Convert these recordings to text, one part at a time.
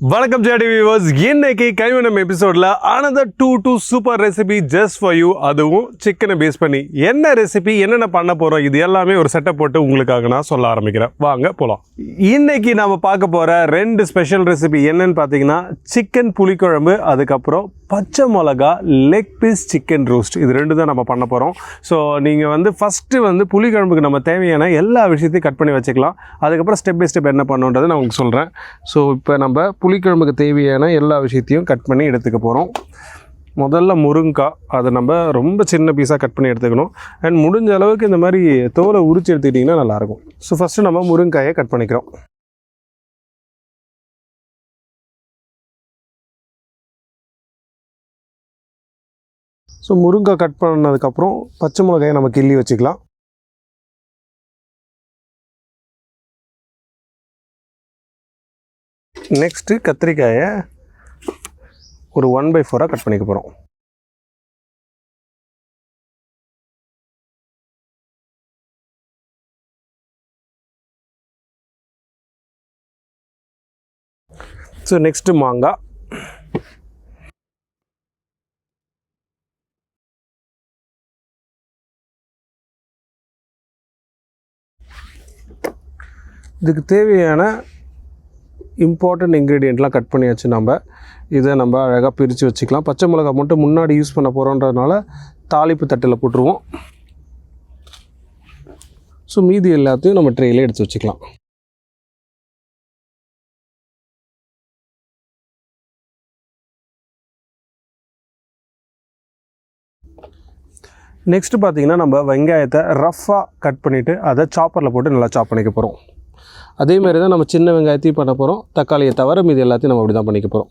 வணக்கம் JD viewers இன்னைக்கு கைவினம் எபிசோட்ல another two two super recipe just for you அதுவும் சிக்கனை பேஸ் பண்ணி. என்ன ரெசிபி என்னென்ன பண்ண போகிறோம் இது எல்லாமே ஒரு செட்டப் போட்டு உங்களுக்காக நான் சொல்ல ஆரம்பிக்கிறேன். வாங்க போகலாம் இன்னைக்கு நாம் பார்க்க போகிற ரெண்டு ஸ்பெஷல் ரெசிபி என்னன்னு பார்த்தீங்கன்னா சிக்கன் புளிக்குழம்பு அதுக்கப்புறம் பச்சை மிளகா லெக் பீஸ் சிக்கன் ரோஸ்ட் இது ரெண்டு தான் நம்ம பண்ண போகிறோம் ஸோ நீங்கள் வந்து ஃபஸ்ட்டு வந்து புளிக்குழம்புக்கு நம்ம தேவையான எல்லா விஷயத்தையும் கட் பண்ணி வச்சுக்கலாம். அதுக்கப்புறம் ஸ்டெப் பை ஸ்டெப் என்ன பண்ணுன்றதை நான் உங்களுக்கு சொல்கிறேன் ஸோ இப்போ நம்ம புளிக்குழம்புக்கு தேவையான எல்லா விஷயத்தையும் கட் பண்ணி எடுத்துக்க போகிறோம் முதல்ல முருங்காய் அதை நம்ம ரொம்ப சின்ன பீஸாக கட் பண்ணி எடுத்துக்கணும். அண்ட் முடிஞ்ச அளவுக்கு இந்த மாதிரி தோலை உரிச்சு எடுத்துக்கிட்டிங்கன்னா நல்லாயிருக்கும். ஸோ ஃபஸ்ட்டு நம்ம முருங்காயை கட் பண்ணிக்கிறோம். ஸோ முருங்காய் கட் பண்ணதுக்கப்புறம் பச்சை மிளகாயை நம்ம கிள்ளி வச்சுக்கலாம். நெக்ஸ்ட்டு கத்திரிக்காயை ஒரு ஒன் பை ஃபோராக கட் பண்ணிக்க போகிறோம் ஸோ நெக்ஸ்ட்டு மாங்காய். இதுக்கு தேவையான இம்பார்ட்டன்ட் இன்க்ரீடியண்ட்லாம் கட் பண்ணியாச்சு நம்ம. இதை நம்ம அழகாக பிரித்து வச்சுக்கலாம். பச்சை மிளகா மட்டும் முன்னாடி யூஸ் பண்ண போகிறோன்றதுனால தாளிப்பு தட்டில் போட்டுருவோம். ஸோ மீதி எல்லாத்தையும் நம்ம ட்ரெயிலே எடுத்து வச்சுக்கலாம். நெக்ஸ்ட்டு பார்த்தீங்கன்னா நம்ம வெங்காயத்தை ரஃப்பாக கட் பண்ணிவிட்டு அதை சாப்பரில் போட்டு நல்லா சாப் பண்ணிக்க போகிறோம் அதே மாதிரி தான் நம்ம சின்ன வெங்காயத்தையும் பண்ண போகிறோம் தக்காளியை தவிர மீதி எல்லாத்தையும் நம்ம அப்படி தான் பண்ணிக்க போகிறோம்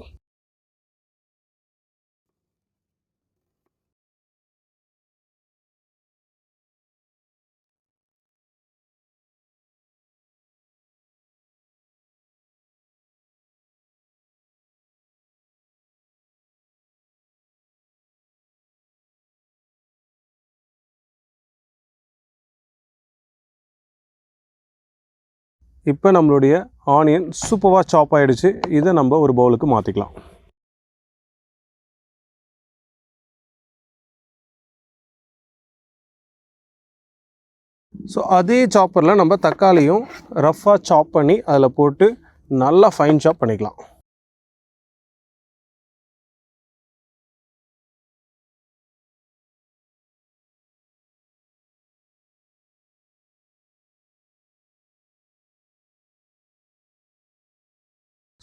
இப்போ நம்மளுடைய ஆனியன் சூப்பராக சாப் ஆகிடுச்சு இதை நம்ம ஒரு பவுலுக்கு மாற்றிக்கலாம் ஸோ அதே சாப்பரில் நம்ம தக்காளியும் ரஃப்பாக சாப் பண்ணி அதில் போட்டு நல்லா ஃபைன் சாப் பண்ணிக்கலாம்.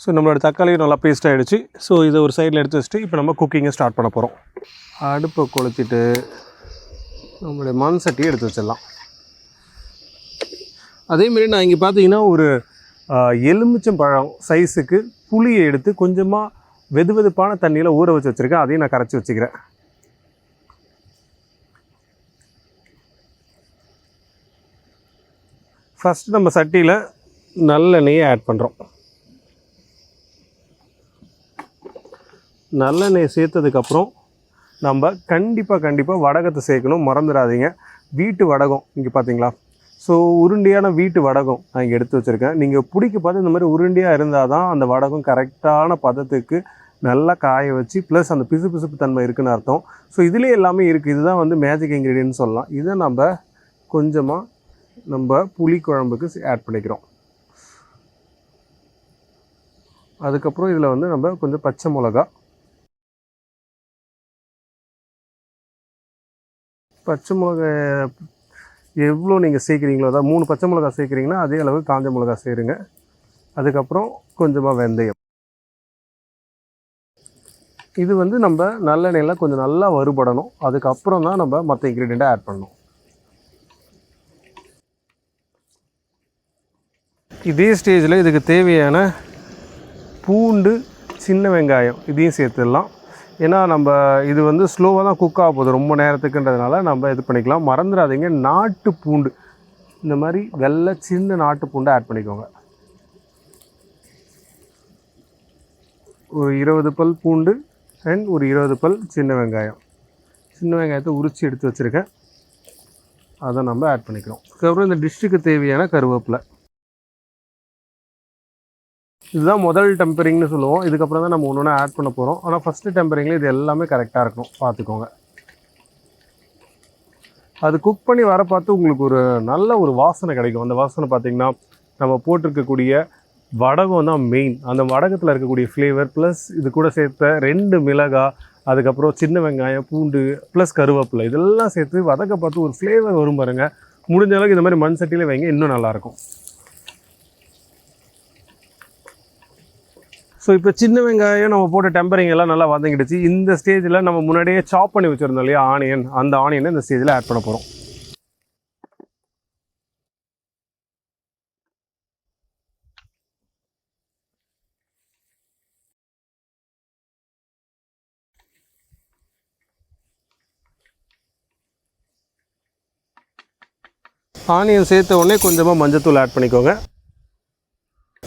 ஸோ நம்மளோட தக்காளியும் நல்லா பேஸ்ட் ஆகிடுச்சு ஸோ இதை ஒரு சைடில் எடுத்து வச்சுட்டு இப்போ நம்ம குக்கிங்கை ஸ்டார்ட் பண்ண போகிறோம் அடுப்பை கொளுத்திட்டு நம்மளுடைய மண் சட்டியை எடுத்து வச்சிடலாம். அதேமாரி நான் இங்கே பார்த்தீங்கன்னா ஒரு எலுமிச்சம் பழம் சைஸுக்கு புளியை எடுத்து கொஞ்சமாக வெது வெதுப்பான தண்ணியில் ஊற வச்சு வச்சுருக்கேன். அதையும் நான் கரைச்சி வச்சுக்கிறேன். ஃபஸ்ட்டு நம்ம சட்டியில் நல்லெண்ணெயை ஆட் பண்ணுறோம் நல்லெண்ணெய் சேர்த்ததுக்கப்புறம் நம்ம கண்டிப்பாக கண்டிப்பாக வடகத்தை சேர்க்கணும். மறந்துடாதீங்க. வீட்டு வடகம் இங்கே பார்த்தீங்களா ஸோ உருண்டையான வீட்டு வடகம் நான் இங்கே எடுத்து வச்சுருக்கேன். நீங்கள் பிடிக்க பார்த்து இந்த மாதிரி உருண்டையாக இருந்தால் தான் அந்த வடகம் கரெக்டான பதத்துக்கு நல்லா காய வச்சு ப்ளஸ் அந்த பிசு பிசுப்பு தன்மை இருக்குன்னு அர்த்தம். ஸோ இதுலேயே எல்லாமே இருக்குது இதுதான் வந்து மேஜிக் இன்க்ரீடியன்ட் சொல்லலாம். இதை நம்ம கொஞ்சமாக நம்ம புளி குழம்புக்கு ஆட் பண்ணிக்கிறோம். அதுக்கப்புறம் இதில் வந்து நம்ம கொஞ்சம் பச்சை மிளகா பச்சை மிளகா எவ்வளோ நீங்கள் சேர்க்குறீங்களோ அதாவது மூணு பச்சை மிளகா சேர்க்குறீங்கன்னா அதே அளவு காஞ்ச மிளகா சேருங்க. அதுக்கப்புறம் கொஞ்சமாக வெந்தயம். இது வந்து நம்ம நல்லெண்ணெயில் கொஞ்சம் நல்லா வறுபடணும். அதுக்கப்புறம் தான் நம்ம மற்ற இன்க்ரீடியண்ட்டை ஆட் பண்ணணும். இதே ஸ்டேஜில் இதுக்கு தேவையான பூண்டு சின்ன வெங்காயம் இதையும் சேர்த்துடலாம். ஏன்னா நம்ம இது வந்து ஸ்லோவாக தான் குக் ஆக போகுது. ரொம்ப நேரத்துக்குன்றதுனால நம்ம இது பண்ணிக்கலாம். மறந்துடாதீங்க. நாட்டு பூண்டு. இந்த மாதிரி வெள்ளை சின்ன நாட்டு பூண்டை ஆட் பண்ணிக்கோங்க. ஒரு இருபது பல் பூண்டு அண்ட் ஒரு இருபது பல் சின்ன வெங்காயம். சின்ன வெங்காயத்தை உரித்து எடுத்து வச்சுருக்கேன். அதை நம்ம ஆட் பண்ணிக்கிறோம். அதுக்கப்புறம் இந்த டிஷ்ஷுக்கு தேவையான கருவேப்பிலை. இதுதான் முதல் டெம்பரிங்னு சொல்லுவோம். இதுக்கப்புறம் தான் நம்ம ஒன்று ஒன்று ஆட் பண்ண போகிறோம் ஆனால் ஃபஸ்ட்டு டெம்பரிங்கில் இது எல்லாமே கரெக்டாக இருக்கணும். பார்த்துக்கோங்க அது குக் பண்ணி வர பார்த்து உங்களுக்கு ஒரு நல்ல ஒரு வாசனை கிடைக்கும். அந்த வாசனை பார்த்தீங்கன்னா நம்ம போட்டிருக்கக்கூடிய வடகம் தான் மெயின் அந்த வடகத்தில் இருக்கக்கூடிய ஃப்ளேவர் ப்ளஸ் இது கூட சேர்த்த ரெண்டு மிளகாய் அதுக்கப்புறம் சின்ன வெங்காயம் பூண்டு ப்ளஸ் கருவேப்பிலை. இதெல்லாம் சேர்த்து வதக்க பார்த்து ஒரு ஃப்ளேவர் வரும் பாருங்கள் முடிஞ்ச அளவுக்கு இந்த மாதிரி மண் சட்டியில் வைங்க இன்னும் நல்லாயிருக்கும் ஸோ இப்போ சின்ன வெங்காயம் நம்ம போட்ட டெம்பரிங் எல்லாம் நல்லா வதங்கிடுச்சு. இந்த ஸ்டேஜில் நம்ம முன்னாடியே சாப் பண்ணி வச்சுருந்தோம் இல்லையா ஆனியன் அந்த ஆனியனை இந்த ஸ்டேஜில் ஆட் பண்ண போகிறோம் ஆனியன் சேர்த்த உடனே கொஞ்சமாக மஞ்சத்தூள் ஆட் பண்ணிக்கோங்க.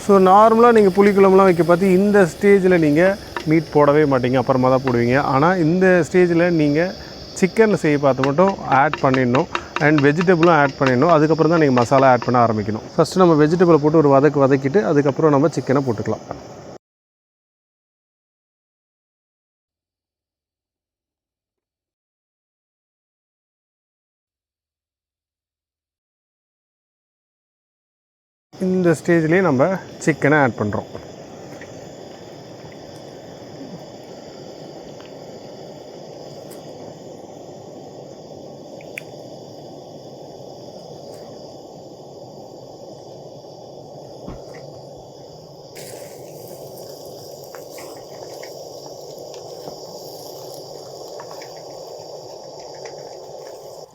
ஸோ நார்மலாக நீங்கள் புளிக்குழம்புலாம் வைக்க பார்த்து இந்த ஸ்டேஜில் நீங்கள் மீட் போடவே மாட்டீங்க. அப்புறமா தான் போடுவீங்க. ஆனால் இந்த ஸ்டேஜில் நீங்கள் சிக்கனில் செய்ய பார்த்து மட்டும் ஆட் பண்ணிடணும். அண்ட் வெஜிடபிளும் ஆட் பண்ணிடணும். அதுக்கப்புறம் தான் நீங்கள் மசாலா ஆட் பண்ண ஆரம்பிக்கணும். ஃபஸ்ட்டு நம்ம வெஜிடபிளை போட்டு ஒரு வதக்கு வதக்கிட்டு அதுக்கப்புறம் நம்ம சிக்கனை போட்டுக்கலாம். இந்த ஸ்டேஜ்லேயே நம்ம சிக்கனை ஆட் பண்ணுறோம்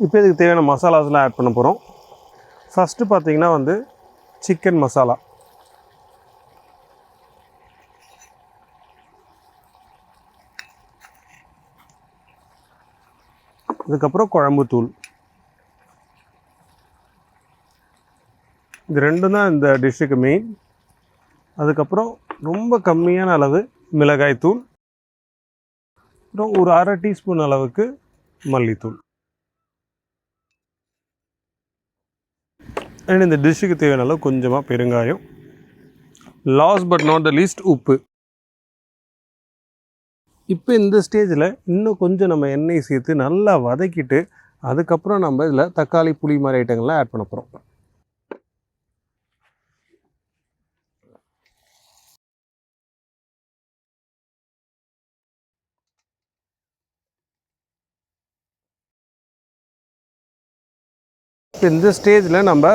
இப்போ இதுக்கு தேவையான மசாலாஸ்லாம் ஆட் பண்ண போகிறோம் ஃபஸ்ட்டு பார்த்தீங்கன்னா வந்து சிக்கன் மசாலா. அதுக்கப்புறம் குழம்பு தூள். இது ரெண்டும் தான் இந்த டிஷ்ஷுக்கு மெயின் அதுக்கப்புறம் ரொம்ப கம்மியான அளவு மிளகாய் தூள் அப்புறம் ஒரு அரை டீஸ்பூன் அளவுக்கு மல்லித்தூள். அண்ட் இந்த டிஷ்ஷுக்கு தேவையான அளவு கொஞ்சமாக பெருங்காயம். Last but not the least உப்பு. இப்போ இந்த ஸ்டேஜில் இன்னும் கொஞ்சம் நம்ம எண்ணெய் சேர்த்து நல்லா வதக்கிட்டு அதுக்கப்புறம் நம்ம இதில் தக்காளி புளி மாதிரி ஐட்டங்கள்லாம் ஆட் பண்ண போகிறோம் இந்த ஸ்டேஜில் நம்ம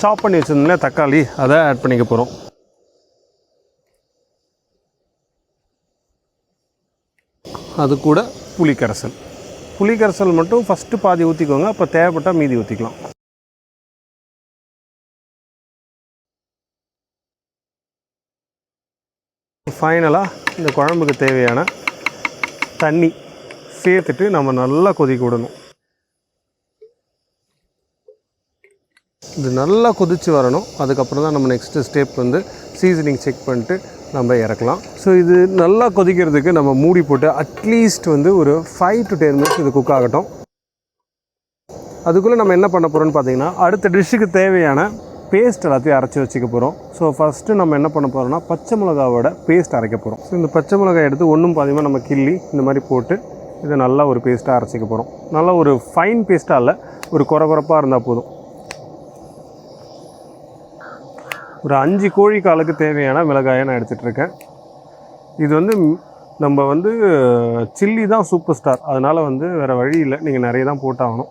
சாப் பண்ணி வச்சுருந்தோம்ல தக்காளி அதை ஆட் பண்ணிக்க போகிறோம் அது கூட புளிக்கரைசல். புளிக்கரைசல் மட்டும் ஃபஸ்ட்டு பாதி ஊற்றிக்கோங்க அப்போ தேவைப்பட்டால் மீதி ஊற்றிக்கலாம் ஃபைனலாக இந்த குழம்புக்கு தேவையான தண்ணி சேர்த்துட்டு நம்ம நல்லா கொதிக்க விடணும். இது நல்லா கொதிச்சு வரணும். அதுக்கப்புறம் தான் நம்ம நெக்ஸ்ட்டு ஸ்டெப் வந்து சீசனிங் செக் பண்ணிட்டு நம்ம இறக்கலாம். ஸோ இது நல்லா கொதிக்கிறதுக்கு நம்ம மூடி போட்டு அட்லீஸ்ட் வந்து ஒரு ஃபைவ் டு டென் மினிட்ஸ் இது குக் ஆகட்டும். அதுக்குள்ளே நம்ம என்ன பண்ண போகிறோம்னு பார்த்தீங்கன்னா அடுத்த டிஷ்ஷுக்கு தேவையான பேஸ்ட் எல்லாத்தையும் அரைச்சி வச்சுக்க போகிறோம் ஸோ ஃபஸ்ட்டு நம்ம என்ன பண்ண போகிறோம்னா பச்சை மிளகாவோட பேஸ்ட் அரைக்க போகிறோம் ஸோ இந்த பச்சை மிளகாய் எடுத்து ஒன்றும் பாதியமாக நம்ம கிள்ளி இந்த மாதிரி போட்டு இதை நல்லா ஒரு பேஸ்ட்டாக அரைச்சிக்க போகிறோம் நல்லா ஒரு ஃபைன் பேஸ்ட்டாக இல்லை ஒரு குறை குறப்பாக இருந்தால் போதும். ஒரு அஞ்சு கோழி காலுக்கு தேவையான மிளகாயை நான் எடுத்துகிட்ருக்கேன் இது வந்து நம்ம வந்து சில்லி தான் சூப்பர் ஸ்டார். அதனால் வந்து வேறு வழி இல்லை. நீங்கள் நிறைய தான் போட்டாகணும்.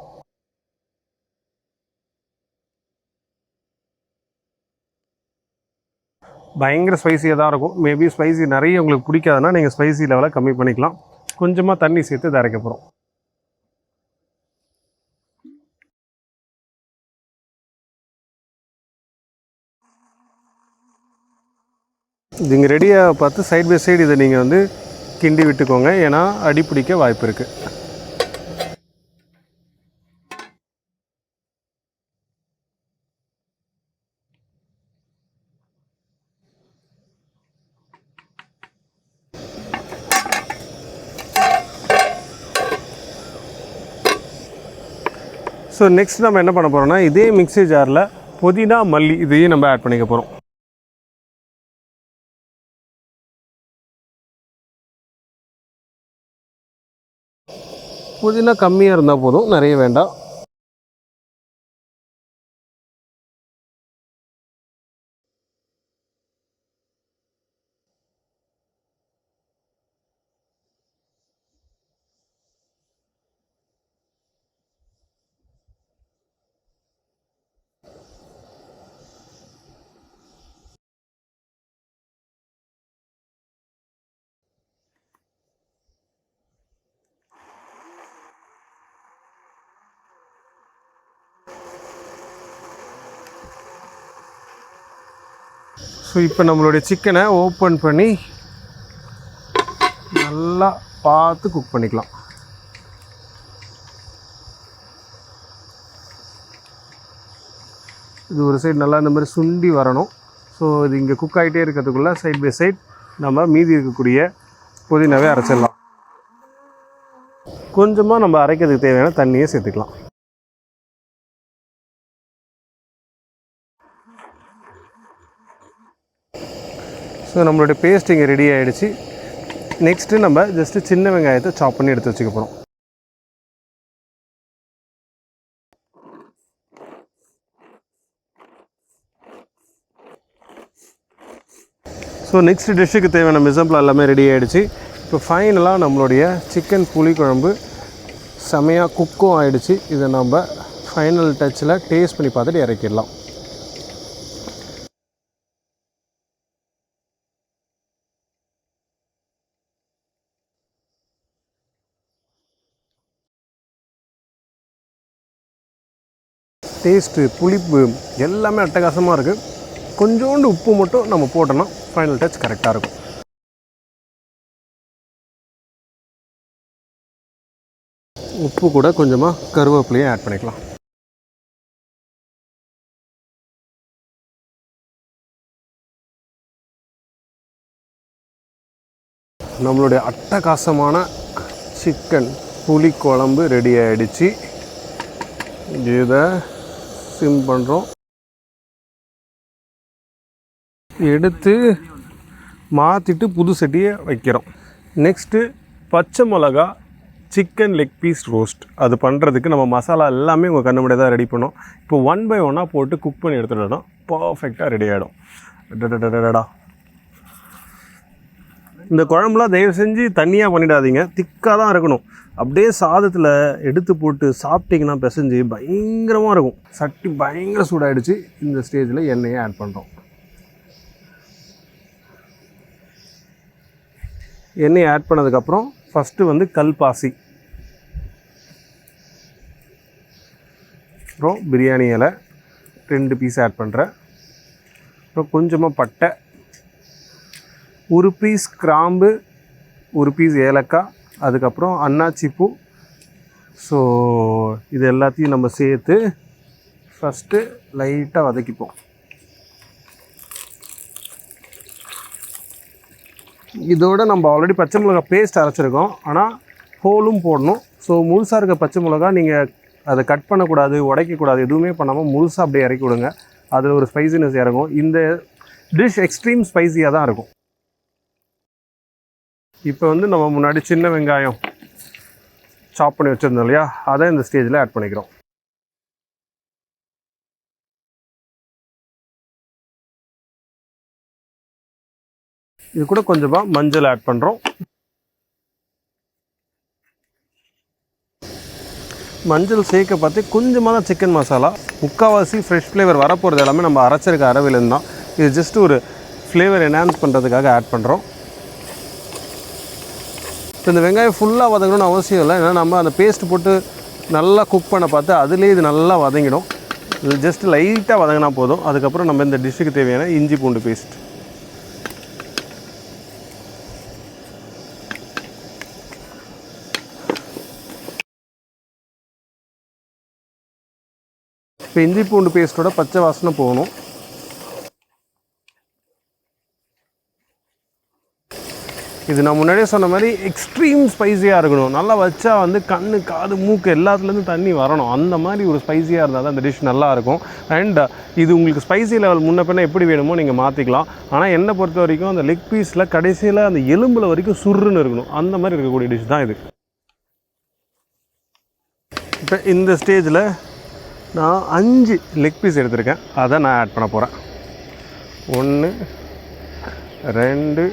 பயங்கர ஸ்பைசியாக தான் இருக்கும். மேபி ஸ்பைசி நிறைய உங்களுக்கு பிடிக்காதுன்னா நீங்கள் ஸ்பைசி லெவலை கம்மி பண்ணிக்கலாம். கொஞ்சமாக தண்ணி சேர்த்து இதை அரைக்க போகிறோம் இங்கே ரெடியாக பார்த்து சைட் பை சைடு இதை நீங்கள் வந்து கிண்டி விட்டுக்கோங்க. ஏன்னா அடி பிடிக்க வாய்ப்பு இருக்குது ஸோ நெக்ஸ்ட் நம்ம என்ன பண்ண போகிறோம்னா இதே மிக்ஸி ஜாரில் புதினா மல்லி இதையும் நம்ம ஆட் பண்ணிக்க போகிறோம் புதினா கம்மியாக இருந்தால் போதும். நிறைய வேண்டாம். ஸோ இப்போ நம்மளுடைய சிக்கனை ஓப்பன் பண்ணி நல்லா பார்த்து குக் பண்ணிக்கலாம். இது ஒரு சைடு நல்லா இந்த மாதிரி சுண்டி வரணும். ஸோ இது இங்கே குக் ஆகிட்டே இருக்கிறதுக்குள்ளே சைட் பை சைட் நம்ம மீதி இருக்கக்கூடிய புதினாவே அரைச்சிடலாம். கொஞ்சமாக நம்ம அரைக்கிறதுக்கு தேவையான தண்ணியை சேர்த்துக்கலாம். ஸோ நம்மளுடைய பேஸ்ட் இங்கே ரெடி ஆகிடுச்சு நெக்ஸ்ட்டு நம்ம ஜஸ்ட்டு சின்ன வெங்காயத்தை சாப் பண்ணி எடுத்து வச்சுக்க போகிறோம் ஸோ நெக்ஸ்ட் டிஷ்ஷுக்கு தேவையான மிசம்பிள் எல்லாமே ரெடி ஆகிடுச்சு இப்போ ஃபைனலாக நம்மளுடைய சிக்கன் புளிக்குழம்பு செமையாக குக்கும் ஆகிடுச்சு இதை நம்ம ஃபைனல் டச்சில் டேஸ்ட் பண்ணி பார்த்துட்டு இறக்கிடலாம். டேஸ்ட்டு புளிப்பு எல்லாமே அட்டகாசமாக இருக்குது கொஞ்சோண்டு உப்பு மட்டும் நம்ம போட்டோம்னா ஃபைனல் டச் கரெக்டாக இருக்கும். உப்பு கூட கொஞ்சமாக கருவேப்பிலையும் ஆட் பண்ணிக்கலாம். நம்மளுடைய அட்டகாசமான சிக்கன் புளி குழம்பு ரெடி ஆகிடுச்சு இதை ஸ்விம் பண்ணுறோம் எடுத்து மாற்றிட்டு புது சட்டியை வைக்கிறோம். நெக்ஸ்ட்டு பச்சை மிளகா சிக்கன் லெக் பீஸ் ரோஸ்ட் அது பண்ணுறதுக்கு நம்ம மசாலா எல்லாமே உங்கள் கண்ணு முன்னாடி தான் ரெடி பண்ணோம். இப்போ ஒன் பை ஒன்னாக போட்டு குக் பண்ணி எடுத்துட்டோம்னா பர்ஃபெக்டாக ரெடி ஆகிடும் டடடடடடா இந்த குழம்புலாம் தயவு செஞ்சு தண்ணியாக பண்ணிடாதீங்க. திக்காக தான் இருக்கணும். அப்படியே சாதத்தில் எடுத்து போட்டு சாப்பிட்டிங்கன்னா பிசைஞ்சு பயங்கரமாக இருக்கும். சட்டி பயங்கர சூடாயிடுச்சு. இந்த ஸ்டேஜில் எண்ணெயை ஆட் பண்ணுறோம் எண்ணெயை ஆட் பண்ணதுக்கப்புறம் ஃபஸ்ட்டு வந்து கல்பாசி. அப்புறம் பிரியாணி இலை ரெண்டு பீஸ் ஆட் பண்ணுறேன் அப்புறம் கொஞ்சமாக பட்டை ஒரு பீஸ் கிராம்பு ஒரு பீஸ் ஏலக்காய் அதுக்கப்புறம் அன்னாச்சி பூ. ஸோ இது எல்லாத்தையும் நம்ம சேர்த்து ஃபஸ்ட்டு லைட்டாக வதக்கிப்போம். இதோட நம்ம ஆல்ரெடி பச்சை மிளகா பேஸ்ட் அரைச்சிருக்கோம். ஆனால் ஹோலும் போடணும். ஸோ முழுசாக இருக்க பச்சை மிளகா நீங்கள் அதை கட் பண்ணக்கூடாது உடைக்கக்கூடாது எதுவுமே பண்ணாமல் முழுசாக அப்படியே இறக்கி விடுங்க. அதில் ஒரு ஸ்பைசினஸ் இறங்கும். இந்த டிஷ் எக்ஸ்ட்ரீம் ஸ்பைசியாக தான் இருக்கும். இப்போ வந்து நம்ம முன்னாடி சின்ன வெங்காயம் சாப் பண்ணி வச்சுருந்தோம் இல்லையா? அதை இந்த ஸ்டேஜில் ஆட் பண்ணிக்கிறோம். இது கூட கொஞ்சமாக மஞ்சள் ஆட் பண்ணுறோம் மஞ்சள் சேர்க்க பார்த்து கொஞ்சமாக தான் சிக்கன் மசாலா முக்கால்வாசி ஃப்ரெஷ் ஃப்ளேவர் வரப்போகிறது எல்லாமே நம்ம அரைச்சிருக்க அரவிலேருந்து தான். இது ஜஸ்ட் ஒரு ஃப்ளேவர் என்ஹான்ஸ் பண்ணுறதுக்காக ஆட் பண்ணுறோம் இப்போ இந்த வெங்காயம் ஃபுல்லாக வதங்கணும்னு அவசியம் இல்லை. ஏன்னா நம்ம அந்த பேஸ்ட் போட்டு நல்லா குக் பண்ண பார்த்து அதுலேயே இது நல்லா வதங்கிடும். ஜஸ்ட் லைட்டாக வதங்கினா போதும். அதுக்கப்புறம் நம்ம இந்த டிஷ்ஷுக்கு தேவையான இஞ்சி பூண்டு பேஸ்ட் இப்போ இஞ்சி பூண்டு பேஸ்ட்டோட பச்சை வாசனை போகணும். இது நான் முன்னாடியே சொன்ன மாதிரி எக்ஸ்ட்ரீம் ஸ்பைஸியாக இருக்கணும். நல்லா வச்சா வந்து கண்ணு காது மூக்கு எல்லாத்துலேருந்து தண்ணி வரணும். அந்த மாதிரி ஒரு ஸ்பைஸியாக இருந்தால் தான் அந்த டிஷ் நல்லாயிருக்கும். அண்ட் இது உங்களுக்கு ஸ்பைசி லெவல் முன்ன பின்ன எப்படி வேணுமோ நீங்கள் மாற்றிக்கலாம் ஆனால் என்னை பொறுத்த வரைக்கும் அந்த லெக் பீஸில் கடைசியில் அந்த எலும்பில் வரைக்கும் சுருன்னு இருக்கணும். அந்த மாதிரி இருக்கக்கூடிய டிஷ் தான் இது. இப்போ இந்த ஸ்டேஜில் நான் அஞ்சு லெக் பீஸ் எடுத்திருக்கேன். அதை நான் ஆட் பண்ண போகிறேன் ஒன்று ரெண்டு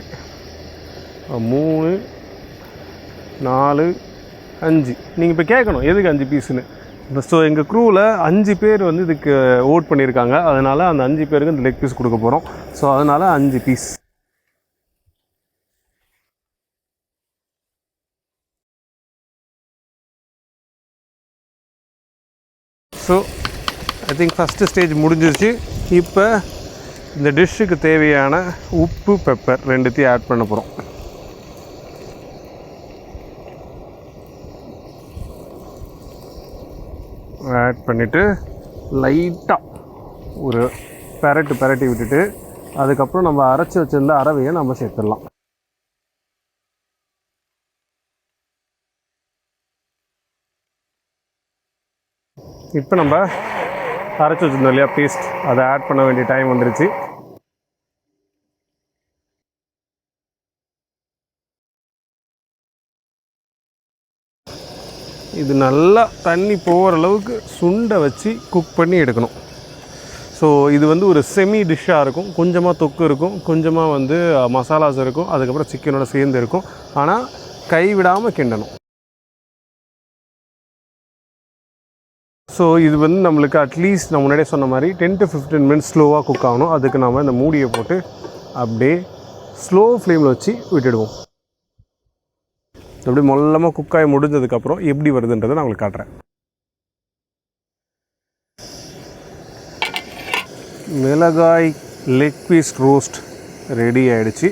மூணு நாலு அஞ்சு. நீங்கள் இப்போ கேட்கணும் எதுக்கு அஞ்சு பீஸுன்னு? ஸோ எங்கள் க்ரூவில் அஞ்சு பேர் வந்து இதுக்கு ஓட் பண்ணியிருக்காங்க அதனால் அந்த அஞ்சு பேருக்கு இந்த லெக் பீஸ் கொடுக்க போகிறோம் ஸோ அதனால் அஞ்சு piece so I think first stage முடிஞ்சிருச்சு. இப்போ இந்த டிஷ்ஷுக்கு தேவையான உப்பு பெப்பர் ரெண்டுத்தையும் ஆட் பண்ண போகிறோம் ஆட் பண்ணிவிட்டு லைட்டாக ஒரு பெரட்டு பெரட்டி விட்டுட்டு அதுக்கப்புறம் நம்ம அரைச்சி வச்சிருந்த அரவையை நம்ம சேர்த்துடலாம். இப்போ நம்ம அரைச்சி வச்சிருந்தோம் இல்லையா பேஸ்ட் அதை ஆட் பண்ண வேண்டிய டைம் வந்துருச்சு. இது நல்லா தண்ணி போகிற அளவுக்கு சுண்டை வச்சு குக் பண்ணி எடுக்கணும். ஸோ இது வந்து ஒரு செமி டிஷ்ஷாக இருக்கும். கொஞ்சமாக தொக்கு இருக்கும். கொஞ்சமாக வந்து மசாலாஸ் இருக்கும். அதுக்கப்புறம் சிக்கனோட சேர்ந்து இருக்கும். ஆனால் கைவிடாமல் கிண்டணும். ஸோ இது வந்து நம்மளுக்கு அட்லீஸ்ட் நான் முன்னாடியே சொன்ன மாதிரி டென் டு ஃபிஃப்டீன் மினிட்ஸ் ஸ்லோவாக குக் ஆகணும். அதுக்கு நாம் இந்த மூடியை போட்டு அப்படியே ஸ்லோ ஃப்ளேமில் வச்சு விட்டுடுவோம். அப்படி மொல்லமாக குக்காய் முடிஞ்சதுக்கப்புறம் எப்படி வருதுன்றதை நான் உங்களுக்கு காட்டுறேன். மிளகாய் லெக் பீஸ் ரோஸ்ட் ரெடி ஆகிடுச்சு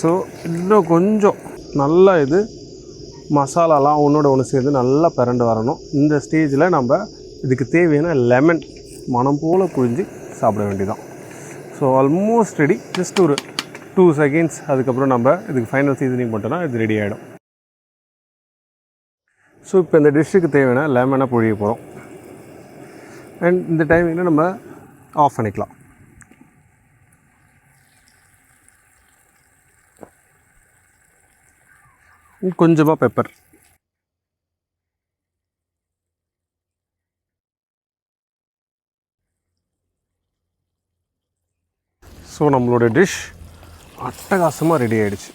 ஸோ இன்னும் கொஞ்சம் நல்லா இது மசாலாலாம் ஒன்றோட ஒன்று சேர்ந்து நல்லா பிறண்டு வரணும். இந்த ஸ்டேஜில் நம்ம இதுக்கு தேவையான லெமன் மனம் போல் புழிஞ்சு சாப்பிட வேண்டியதான் ஸோ ஆல்மோஸ்ட் ரெடி ஜஸ்ட் ஒரு டூ செகண்ட்ஸ் அதுக்கப்புறம் நம்ம இதுக்கு ஃபைனல் சீசனிங் பண்ணிட்டோம்னா இது ரெடி ஆகிடும் ஸோ இப்போ இந்த டிஷ்ஷுக்கு தேவையான லெமனை புழிய போகிறோம் அண்ட் இந்த டைமிங்கில் நம்ம ஆஃப் பண்ணிக்கலாம். கொஞ்சமாக பெப்பர் ஸோ நம்மளோட டிஷ் அட்டகாசமாக ரெடி ஆகிடுச்சு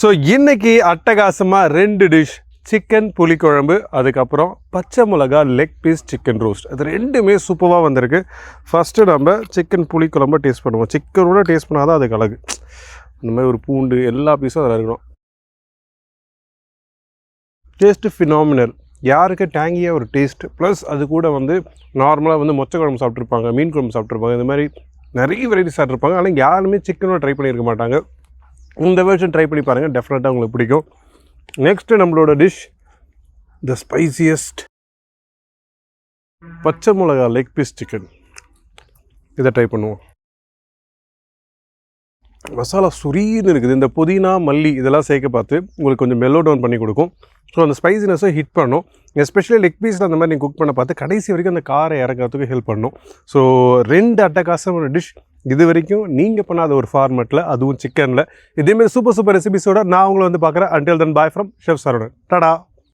ஸோ இன்னைக்கு அட்டகாசமாக ரெண்டு டிஷ் சிக்கன் புளிக்குழம்பு அதுக்கப்புறம் பச்சை மிளகா லெக் பீஸ் சிக்கன் ரோஸ்ட் அது ரெண்டுமே சூப்பராக வந்திருக்கு. ஃபஸ்ட்டு நம்ம சிக்கன் புளிக்குழம்பு டேஸ்ட் பண்ணுவோம். சிக்கனோட டேஸ்ட் பண்ணால் தான் அதுக்கு அழகு. இந்த மாதிரி ஒரு பூண்டு எல்லா பீஸும் அதில் இருக்கணும். டேஸ்ட்டு ஃபினாமினல் யாருக்கு டேங்கியாக ஒரு டேஸ்ட் ப்ளஸ் அது கூட வந்து நார்மலாக வந்து மொச்சை குழம்பு சாப்பிட்ருப்பாங்க மீன் குழம்பு சாப்பிட்ருப்பாங்க இந்த மாதிரி நிறைய வெரைட்டி சாப்பிட்ருப்பாங்க ஆனால் யாருமே சிக்கனோட ட்ரை பண்ணியிருக்க மாட்டாங்க. இந்த வெர்ஷன் ட்ரை பண்ணி பாருங்கள் டெஃபினட்டாக உங்களுக்கு பிடிக்கும். நெக்ஸ்ட்டு நம்மளோட டிஷ் த ஸ்பைசியஸ்ட் பச்சை மிளகா லெக் பீஸ் சிக்கன் இதை ட்ரை பண்ணுவோம். மசாலா சுரீன்னு இருக்குது. இந்த புதினா மல்லி இதெல்லாம் சேர்க்க பார்த்து உங்களுக்கு கொஞ்சம் மெல்லோ டவுன் பண்ணி கொடுக்கும். ஸோ அந்த ஸ்பைசினஸும் ஹிட் பண்ணும். எஸ்பெஷலி லெக் பீஸில் அந்த மாதிரி நீங்கள் குக் பண்ண பார்த்து கடைசி வரைக்கும் அந்த காரை இறக்கிறதுக்கு ஹெல்ப் பண்ணும். ஸோ ரெண்டு அட்டகாசமான டிஷ் இது வரைக்கும் நீங்கள் பண்ணாத ஒரு ஃபார்மெட்டில் அதுவும் சிக்கனில் இதேமாரி சூப்பர் சூப்பர் ரெசிபிஸோட நான் உங்களை வந்து பார்க்குறேன். Until then bye from chef Saravanan டடா